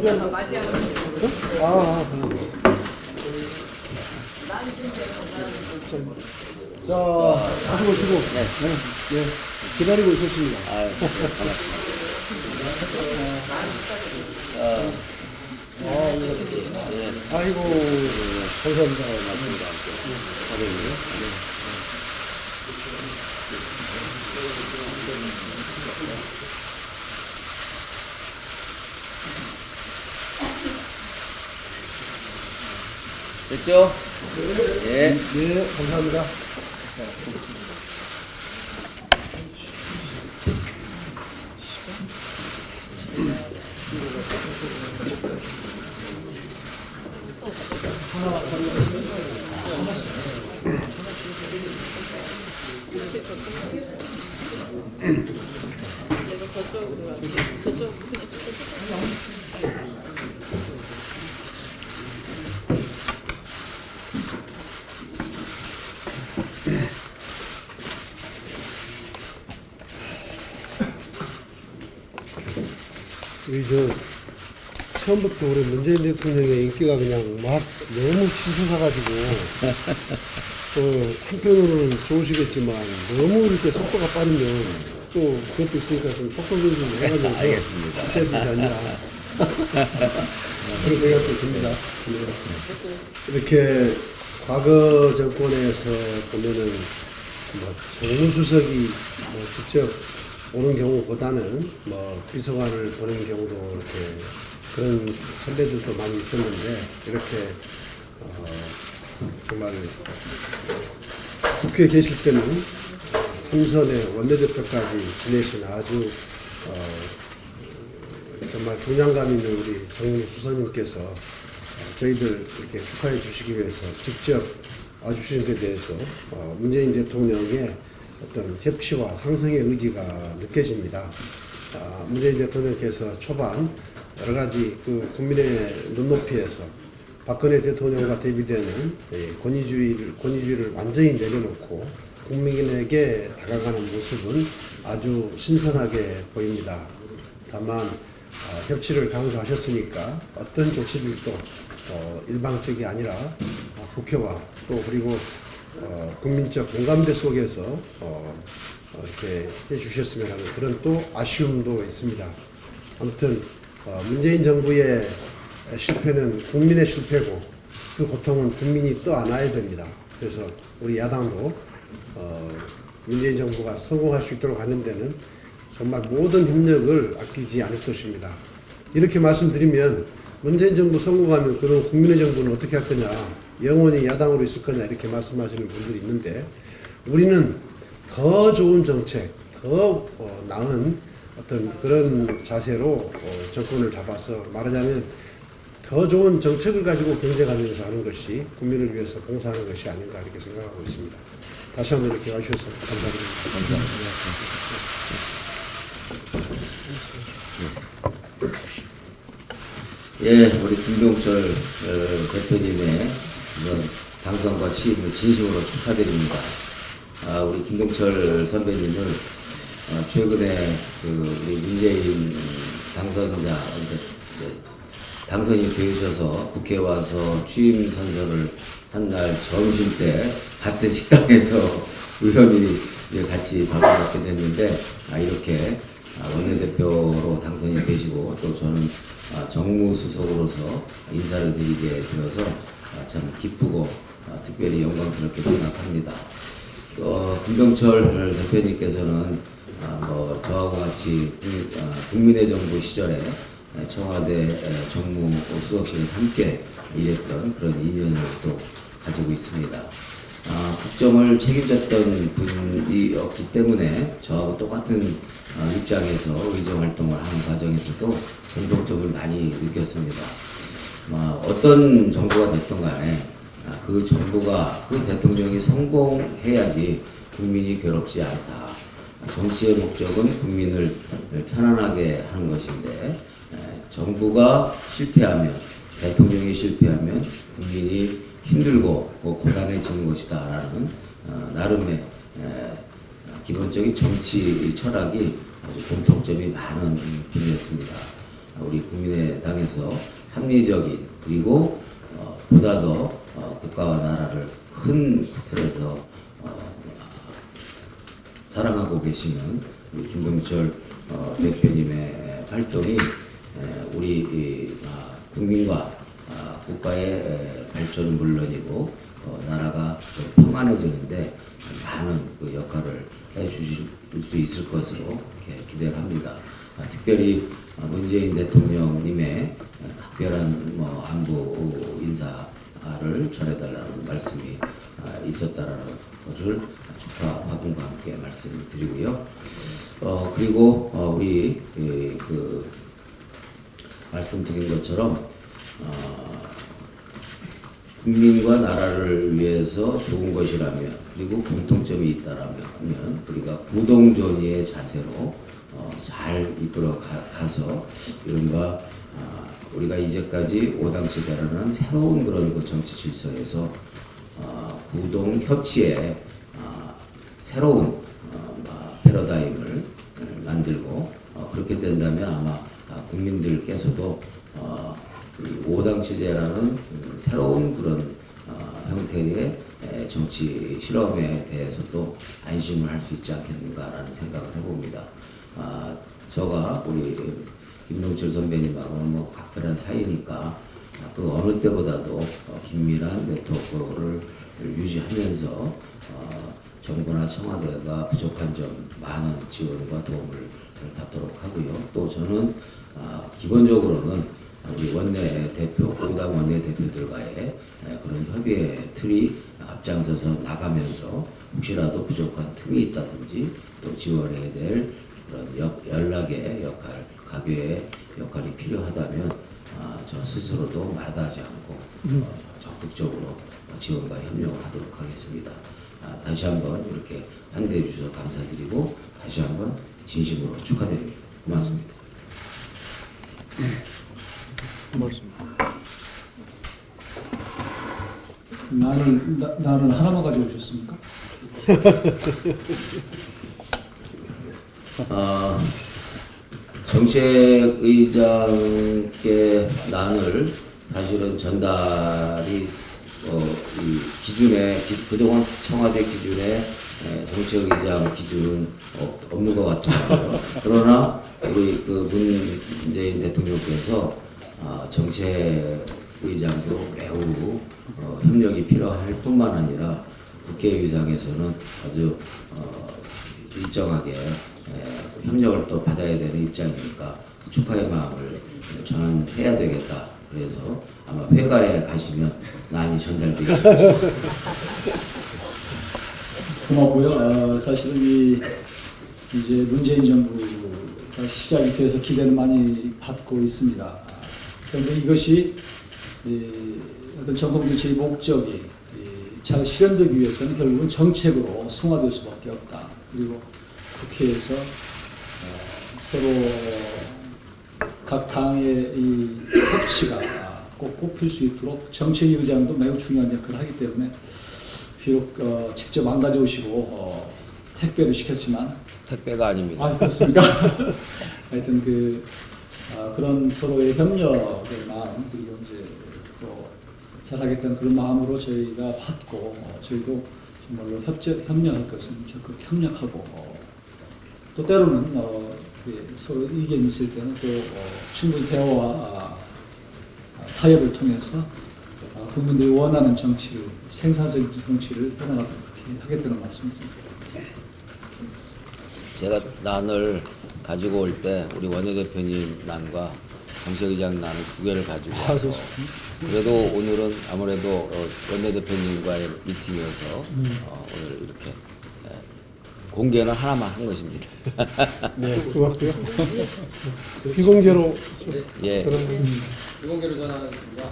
맞이하고 아, 아, 음. 자, 자, 하고 보시고, 네, 네, 기다리고 있었습니다. 네, 반갑습니다. 아, 이거, 예, 아이고, 감사합니다. 맞습니다. 사장님. 됐죠? 예. 네, 감사합니다. 우리 저 처음부터 우리 문재인 대통령의 인기가 그냥 막 너무 치솟아가지고 또 한편으로는 좋으시겠지만 너무 이렇게 속도가 빠르면 또 그것도 있으니까 좀 속도 조절 해가면서 알겠습니다. 하셔야 되지 않냐 그런 생각도 듭니다. 네. 이렇게 과거 정권에서 보면은 뭐 정무수석이 뭐 직접 오는 경우보다는 뭐 비서관을 보는 경우도 이렇게 그런 선배들도 많이 있었는데 이렇게 어 정말 국회에 계실 때는 삼선의 원내대표까지 지내신 아주 어 정말 분량감 있는 우리 정무수석님께서 어, 저희들 이렇게 축하해 주시기 위해서 직접 와주신 데 대해서 어, 문재인 대통령의 어떤 협치와 상승의 의지가 느껴집니다. 아, 문재인 대통령께서 초반 여러 가지 그 국민의 눈높이에서 박근혜 대통령과 대비되는 이 권위주의를, 권위주의를 완전히 내려놓고 국민에게 다가가는 모습은 아주 신선하게 보입니다. 다만 어, 협치를 강조하셨으니까 어떤 조치들도 어, 일방적이 아니라 어, 국회와 또 그리고 어, 국민적 공감대 속에서 어, 어, 이렇게 해주셨으면 하는 그런 또 아쉬움도 있습니다. 아무튼 어, 문재인 정부의 실패는 국민의 실패고 그 고통은 국민이 또 안아야 됩니다. 그래서 우리 야당도 어, 문재인 정부가 성공할 수 있도록 하는 데는 정말 모든 협력을 아끼지 않을 것입니다. 이렇게 말씀드리면 문재인 정부 성공하면 그럼 국민의 정부는 어떻게 할 거냐, 영원히 야당으로 있을 거냐 이렇게 말씀하시는 분들이 있는데 우리는 더 좋은 정책, 더 어, 나은 어떤 그런 자세로 어, 정권을 잡아서 말하자면 더 좋은 정책을 가지고 경쟁하면서 하는 것이 국민을 위해서 봉사하는 것이 아닌가 이렇게 생각하고 있습니다. 다시 한번 이렇게 와주셔서 감사드립니다. 예, 우리 김병철 어, 대표님의 당선과 취임을 진심으로 축하드립니다. 아, 우리 김병철 선배님을 어, 최근에 그 우리 문재인 당선자 당선이 되셔서 국회 와서 취임 선서를 한 날 점심 때 같은 식당에서 우연히 같이 밥을 먹게 됐는데 아, 이렇게 아, 원내대표로 당선이 되시고 또 저는 아, 정무수석으로서 인사를 드리게 되어서 아, 참 기쁘고 아, 특별히 영광스럽게 생각합니다. 어, 김병철 대표님께서는 아, 뭐 저하고 같이 국- 아, 국민의 정부 시절에 청와대 정무수석실에 함께 일했던 그런 인연을 또 가지고 있습니다. 아, 국정을 책임졌던 분이었기 때문에 저하고 똑같은 아, 입장에서 의정 활동을 하는 과정에서도 공동점을 많이 느꼈습니다. 아, 어떤 정부가 됐던 간에 아, 그 정부가 그 대통령이 성공해야지 국민이 괴롭지 않다. 정치의 목적은 국민을 편안하게 하는 것인데 에, 정부가 실패하면 대통령이 실패하면 국민이 힘들고 뭐 고단해지는 것이다라는 어, 나름의 에, 기본적인 정치 철학이 아주 공통점이 많은 분이었습니다. 우리 국민의당에서 합리적인 그리고 어, 보다 더 어, 국가와 나라를 큰 틀에서 어, 사랑하고 계시는 우리 김동철 어, 대표님의 활동이 에, 우리 이, 아, 국민과 아, 국가의 에, 발전은 물론이고 어, 나라가 좀 평안해지는데 많은 그 역할을 해주실 수 있을 것으로 기대를 합니다. 아, 특별히 어, 문재인 대통령님의 에, 특별한 뭐 안부 인사를 전해달라는 말씀이 아, 있었다라는 것을 축하 박음과 함께 말씀드리고요. 어 그리고 어, 우리 그, 그 말씀드린 것처럼 어, 국민과 나라를 위해서 좋은 것이라면 그리고 공통점이 있다라면 우리가 구동존의의 자세로 어, 잘 이끌어 가, 가서 이른바 아, 우리가 이제까지 오당시대라는 새로운 그런 그 정치 질서에서 어, 구동 협치의 아, 새로운 어, 아, 패러다임을 어, 만들고 어, 그렇게 된다면 아마 아, 국민들께서도 어, 이 오당 체제라는 음, 새로운 그런 어, 형태의 에, 정치 실험에 대해서도 안심을 할 수 있지 않겠는가라는 생각을 해봅니다. 아, 저가 우리 김동철 선배님하고는 뭐 각별한 사이니까 아, 그 어느 때보다도 어, 긴밀한 네트워크를 유지하면서 어, 정부나 청와대가 부족한 점 많은 지원과 도움을 받도록 하고요. 또 저는 아, 기본적으로는 우리 원내 대표, 오당 원내 대표들과의 에, 그런 협의의 틀이 앞장서서 나가면서 혹시라도 부족한 틈이 있다든지 또 지원해야 될 그런 역, 연락의 역할, 가교의 역할이 필요하다면 아, 저 스스로도 마다하지 않고 어, 적극적으로 지원과 협력을 하도록 하겠습니다. 아, 다시 한번 이렇게 환대해 주셔서 감사드리고 다시 한번 진심으로 축하드립니다. 고맙습니다. 나는 나, 나는 하나만 가져오셨습니까? 아, 정책의장께 난을 사실은 전달이 어, 이 기준에 기- 그동안 청와대 기준에 에, 정책의장 기준은 어, 없는 것 같아요. 그러나 우리 그 문재인 대통령께서 아, 정책 의장도 매우 어, 협력이 필요할 뿐만 아니라 국회의장에서는 아주 어, 일정하게 에, 협력을 또 받아야 되는 입장이니까 축하의 마음을 전해야 되겠다. 그래서 아마 회관에 가시면 많이 전달되겠습니다. 고맙고요. 어, 사실은 이 이제 문재인 정부가 시작이 돼서 기대를 많이 받고 있습니다. 그런데 이것이 이 어떤 정권 교체의 목적이 이잘 실현되기 위해서는 결국은 정책으로 승화될 수밖에 없다. 그리고 국회에서 어, 서로 각 당의 이 협치가 꼭 꼽힐 수 있도록 정책 의장도 매우 중요한 역할을 하기 때문에 비록 어, 직접 안 가져오시고 어, 택배로 시켰지만 택배가 아닙니다. 아 그렇습니까? 하여튼 그 아, 그런 서로의 협력의 마음 그리고 이제 또 잘하겠다는 그런 마음으로 저희가 받고 어, 저희도 정말로 협조 협력할 것은 적극 협력하고 어, 또 때로는 어, 그 서로 의견이 있을 때는 또 어, 충분히 대화와 아, 아, 타협을 통해서 아, 국민들이 원하는 정치를 생산적인 정치를 해나가도록 하겠다는 말씀입니다. 제가 난을 가지고 올 때 우리 원내대표님 난과 정책의장 난을 두 개를 가지고 와서 그래도 오늘은 아무래도 어, 원내대표님과의 미팅이어서 어, 오늘 이렇게 예, 공개는 하나만 한 것입니다. 네, 고맙고요. 비공개로 예. 비공개로 전화하겠습니다.